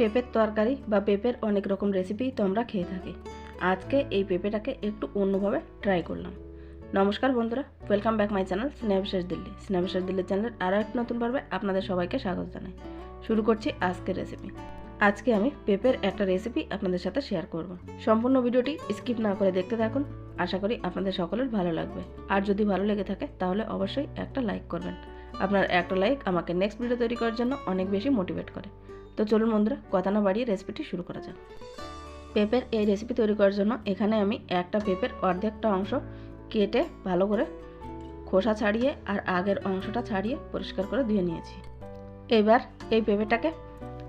পেঁপের তরকারি বা পেঁপের অনেক রকম রেসিপি তো আমরা খেয়ে থাকি। আজকে এই পেঁপেটাকে একটু অন্যভাবে ট্রাই করলাম। নমস্কার বন্ধুরা ওয়েলকাম ব্যাক মাই চ্যানেল স্ন্যাপশেষ দিল্লি স্ন্যাপশেষ দিল্লি চ্যানেলের আরও এক নতুন পর্বে আপনাদের সবাইকে স্বাগত জানাই। শুরু করছি আজকের রেসিপি আজকে আমি পেঁপের একটা রেসিপি আপনাদের সাথে শেয়ার করব। সম্পূর্ণ ভিডিওটি স্কিপ না করে দেখতে থাকুন। আশা করি আপনাদের সকলের ভালো লাগবে। আর যদি ভালো লেগে থাকে, তাহলে অবশ্যই একটা লাইক করবেন। আপনার একটা লাইক আমাকে নেক্সট ভিডিও তৈরি করার জন্য অনেক বেশি মোটিভেট করে। তো চলুন বন্ধুরা, কথা না বাড়িয়ে রেসিপিটি শুরু করা যাক। পেঁপের এই রেসিপি তৈরি করার জন্য এখানে আমি একটা পেঁপের অর্ধেকটা অংশ কেটে ভালো করে খোসা ছাড়িয়ে আর আগের অংশটা ছাড়িয়ে পরিষ্কার করে ধুয়ে নিয়েছি। এবার এই পেঁপেটাকে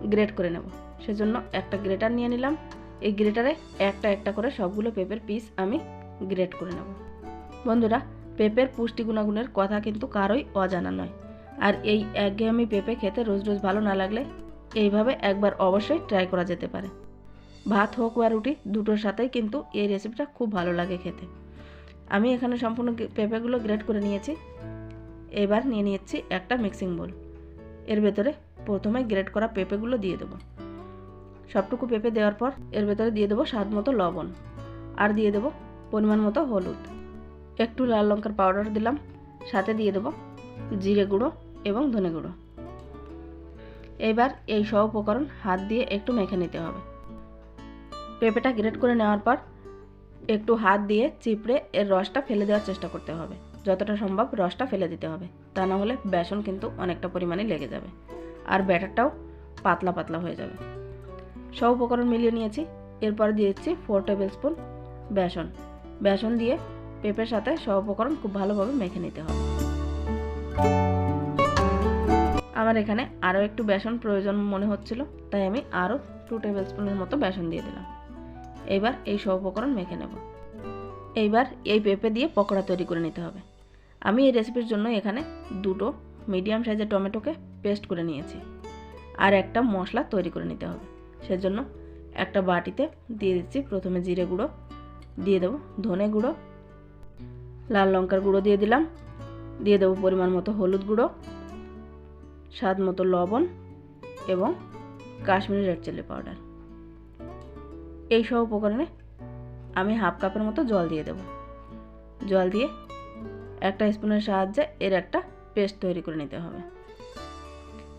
গ্রেট করে নেব। সেজন্য একটা গ্রেটার নিয়ে নিলাম। এই গ্রেটারে একটা একটা করে সবগুলো পেঁপের পিস আমি গ্রেট করে নেব। বন্ধুরা পেঁপের পুষ্টি গুণাগুণের কথা কিন্তু কারোই অজানা নয়। আর এই একঘেয়েমি পেঁপে খেতে রোজ রোজ ভালো না লাগলে এইভাবে একবার অবশ্যই ট্রাই করা যেতে পারে। ভাত হোক বা রুটি, দুটোর সাথেই কিন্তু এই রেসিপিটা খুব ভালো লাগে খেতে। আমি এখানে সম্পূর্ণ পেঁপেগুলো গ্রেট করে নিয়েছি। এবার নিয়ে নিচ্ছি একটা মিক্সিং বোল এর ভেতরে প্রথমে গ্রেট করা পেঁপেগুলো দিয়ে দেবো। সবটুকু পেঁপে দেওয়ার পর এর ভেতরে দিয়ে দেবো স্বাদ মতো লবণ। আর দিয়ে দেবো পরিমাণ মতো হলুদ। একটু লাল লঙ্কার পাউডার দিলাম। সাথে দিয়ে দেবো জিরে গুঁড়ো। এবং ধনে গুঁড়ো। এবার এই সব উপকরণ হাত দিয়ে একটু মেখে নিতে হবে। পেঁপেটা গ্রেট করে নেওয়ার পর একটু হাত দিয়ে চিপড়ে এর রসটা ফেলে দেওয়ার চেষ্টা করতে হবে। যতটা সম্ভব রসটা ফেলে দিতে হবে। তা না হলে বেসন কিন্তু অনেকটা পরিমাণে লেগে যাবে আর ব্যাটারটাও পাতলা পাতলা হয়ে যাবে। সব উপকরণ মিলিয়ে নিয়েছি। এরপরে দিয়েছি ফোর টেবিল স্পুন বেসন। বেসন দিয়ে পেঁপের সাথে সব উপকরণ খুব ভালোভাবে মেখে নিতে হবে। আমার এখানে আরও একটু বেসন প্রয়োজন মনে হচ্ছিল, তাই আমি আরও টু টেবিল স্পুনের মতো বেসন দিয়ে দিলাম। এইবার এই সব উপকরণ মেখে নেব। এইবার এই পেঁপে দিয়ে পকোড়া তৈরি করে নিতে হবে। আমি এই রেসিপির জন্য এখানে দুটো মিডিয়াম সাইজের টমেটোকে পেস্ট করে নিয়েছি আর একটা মশলা তৈরি করে নিতে হবে। সেজন্য একটা বাটিতে দিয়ে দিচ্ছি প্রথমে জিরে গুঁড়ো, দিয়ে দেবো ধনে গুঁড়ো, লাল লঙ্কার গুঁড়ো দিয়ে দিলাম, দিয়ে দেবো পরিমাণ মতো হলুদ গুঁড়ো স্বাদ মতো লবণ এবং কাশ্মীরি রেড চিলি পাউডার। এই সব উপকরণে আমি হাফ কাপের মতো জল দিয়ে দেব। জল দিয়ে একটা স্পুনের সাহায্যে এর একটা পেস্ট তৈরি করে নিতে হবে।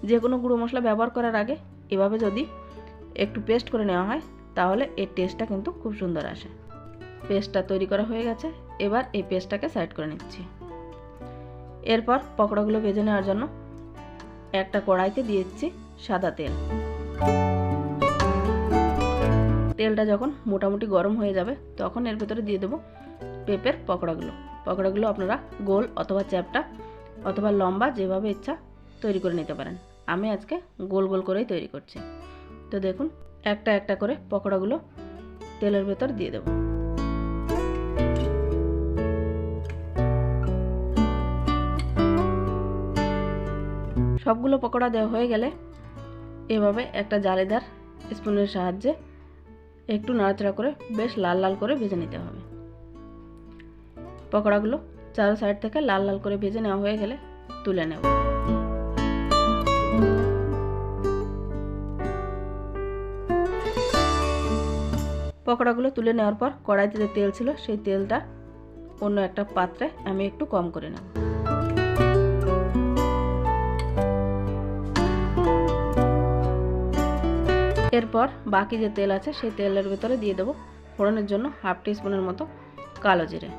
যে কোনো গুঁড়ো মশলা ব্যবহার করার আগে এভাবে যদি একটু পেস্ট করে নেওয়া হয়, তাহলে এর টেস্টটা কিন্তু খুব সুন্দর আসে। পেস্টটা তৈরি করা হয়ে গেছে, এবার এই পেস্টটাকে সাইড করে নিচ্ছি। এরপর পকোড়াগুলো ভেজে নেওয়ার জন্য একটা কড়াইতে দিয়ে দিচ্ছি সাদা তেল। তেলটা যখন মোটামুটি গরম হয়ে যাবে, তখন এর ভেতরে দিয়ে দেবো পেঁপের পকোড়াগুলো। পকোড়াগুলো আপনারা গোল অথবা চ্যাপটা অথবা লম্বা যেভাবে ইচ্ছা তৈরি করে নিতে পারেন। আমি আজকে গোল গোল করেই তৈরি করছি। তো দেখুন, একটা একটা করে পকোড়াগুলো তেলের ভেতর দিয়ে দেবো। সবগুলো পকোড়া দেওয়া হয়ে গেলে এভাবে একটা জালেদার স্পুনের সাহায্যে একটু নাড়াচাড়া করে বেশ লাল লাল করে ভেজে নিতে হবে। পকোড়াগুলো চারো সাইড থেকে লাল লাল করে ভেজে নেওয়া হয়ে গেলে তুলে নেব। পকোড়াগুলো তুলে নেওয়ার পর কড়াইতে যে তেল ছিল সেই তেলটা অন্য একটা পাত্রে আমি একটু কম করে নেব। এরপর বাকি যে তেল আছে সেই তেলের ভেতরে দিয়ে দেবো ফোড়নের জন্য হাফ টি স্পুনের মতো কালো জিরে।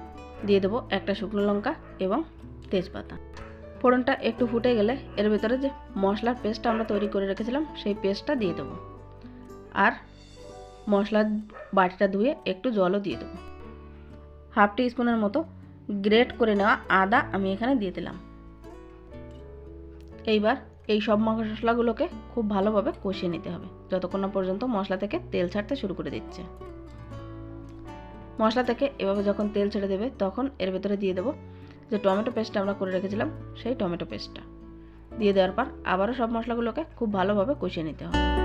দিয়ে দেবো একটা শুকনো লঙ্কা এবং তেজপাতা। ফোড়নটা একটু ফুটে গেলে এর ভেতরে যে মশলার পেস্টটা আমরা তৈরি করে রেখেছিলাম সেই পেস্টটা দিয়ে দেবো। আর মশলার বাটিটা ধুয়ে একটু জলও দিয়ে দেবো। হাফ টি স্পুনের মতো গ্রেট করে নেওয়া আদা আমি এখানে দিয়ে দিলাম। এইবার এই সব মশলাগুলোকে খুব ভালোভাবে কষিয়ে নিতে হবে। যতক্ষণ না পর্যন্ত মশলা থেকে তেল ছাড়তে শুরু করে দিচ্ছে। মশলা থেকে এভাবে যখন তেল ছেড়ে দেবে, তখন এর ভেতরে দিয়ে দেবো যে টমেটো পেস্টটা আমরা করে রেখেছিলাম, সেই টমেটো পেস্টটা। দিয়ে দেওয়ার পর আবারও সব মশলাগুলোকে খুব ভালোভাবে কষিয়ে নিতে হবে।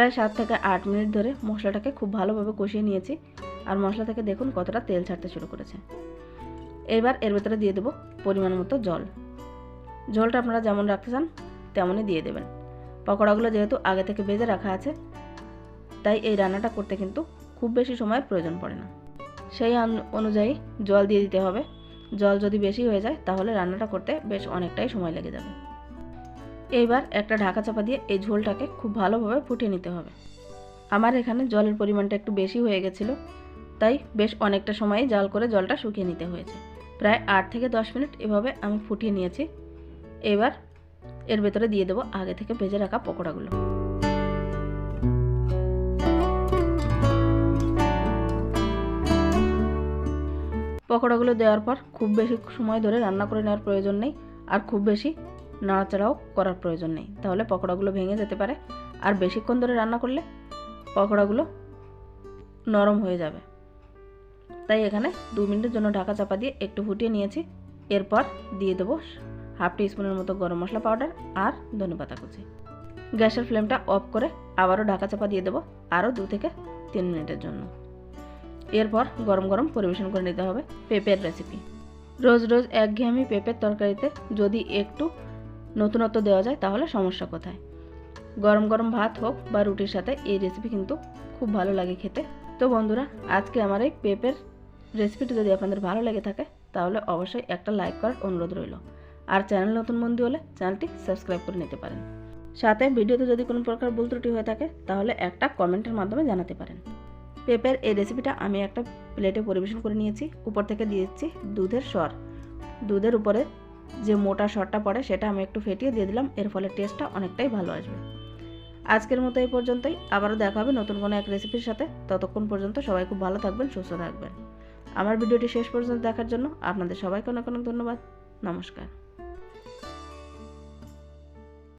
প্রায় সাত থেকে আট মিনিট ধরে মশলাটাকে খুব ভালোভাবে কষিয়ে নিয়েছি আর মশলা থেকে দেখুন কতটা তেল ছাড়তে শুরু করেছে। এবার এর ভেতরে দিয়ে দেবো পরিমাণ মতো জল। জলটা আপনারা যেমন রাখতে চান তেমনই দিয়ে দেবেন। পকোড়াগুলো যেহেতু আগে থেকে ভেজে রাখা আছে, তাই এই রান্নাটা করতে কিন্তু খুব বেশি সময়ের প্রয়োজন পড়ে না। সেই অনুযায়ী জল দিয়ে দিতে হবে। জল যদি বেশি হয়ে যায় তাহলে রান্নাটা করতে বেশ অনেকটাই সময় লেগে যাবে। এইবার একটা ঢাকা চাপা দিয়ে এই ঝোলটাকে খুব ভালোভাবে ফুটিয়ে নিতে হবে। আমার এখানে জলের পরিমাণটা একটু বেশি হয়ে গেছিল, তাই বেশ অনেকটা সময় জাল করে জলটা শুকিয়ে নিতে হয়েছে। প্রায় আট থেকে দশ মিনিট এভাবে আমি ফুটিয়ে নিয়েছি। এবার এর ভেতরে দিয়ে দেবো আগে থেকে ভেজে রাখা পকোড়াগুলো। পকোড়াগুলো দেওয়ার পর খুব বেশি সময় ধরে রান্না করে নেওয়ার প্রয়োজন নেই, আর খুব বেশি নাড়াচাড়াও করার প্রয়োজন নেই। তাহলে পকোড়াগুলো ভেঙে যেতে পারে। আর বেশিক্ষণ ধরে রান্না করলে পকোড়াগুলো নরম হয়ে যাবে। তাই এখানে দু মিনিটের জন্য ঢাকা চাপা দিয়ে একটু ফুটিয়ে নিয়েছি। এরপর দিয়ে দেবো হাফ টি স্পুনের মতো গরম মশলা পাউডার আর ধনেপাতা কুচি। গ্যাসের ফ্লেমটা অফ করে আবারও ঢাকা চাপা দিয়ে দেবো আরও দু থেকে তিন মিনিটের জন্য। এরপর গরম গরম পরিবেশন করে নিতে হবে পেঁপের রেসিপি রোজ রোজ একঘেয়েমি পেঁপের তরকারিতে যদি একটু নতুনত্ব দেওয়া যায়, তাহলে সমস্যা কোথায়? গরম গরম ভাত হোক বা রুটির সাথে, এই রেসিপি কিন্তু খুব ভালো লাগে খেতে। তো বন্ধুরা, আজকে আমার এই পেঁপের রেসিপিটি যদি আপনাদের ভালো লেগে থাকে, তাহলে অবশ্যই একটা লাইক করার অনুরোধ রইল। আর চ্যানেল নতুন বন্ধু হলে চ্যানেলটি সাবস্ক্রাইব করে নিতে পারেন। সাথে ভিডিওতে যদি কোনো প্রকার ভুল ত্রুটি হয়ে থাকে, তাহলে একটা কমেন্টের মাধ্যমে জানাতে পারেন। পেঁপের এই রেসিপিটা আমি একটা প্লেটে পরিবেশন করে নিয়েছি। উপর থেকে দিয়েছি দুধের স্বর দুধের উপরে যে মোটা শটটা পড়ে সেটা আমি একটু ফেটিয়ে দিয়ে দিলাম, এর ফলে টেস্টটা অনেকটাই ভালো আসবে। আজকের মতো এই পর্যন্তই, আবারও দেখা হবে নতুন কোনো এক রেসিপির সাথে। ততক্ষণ পর্যন্ত সবাই খুব ভালো থাকবেন, সুস্থ থাকবেন। আমার ভিডিওটি শেষ পর্যন্ত দেখার জন্য আপনাদের সবাইকে অনেক অনেক ধন্যবাদ। নমস্কার।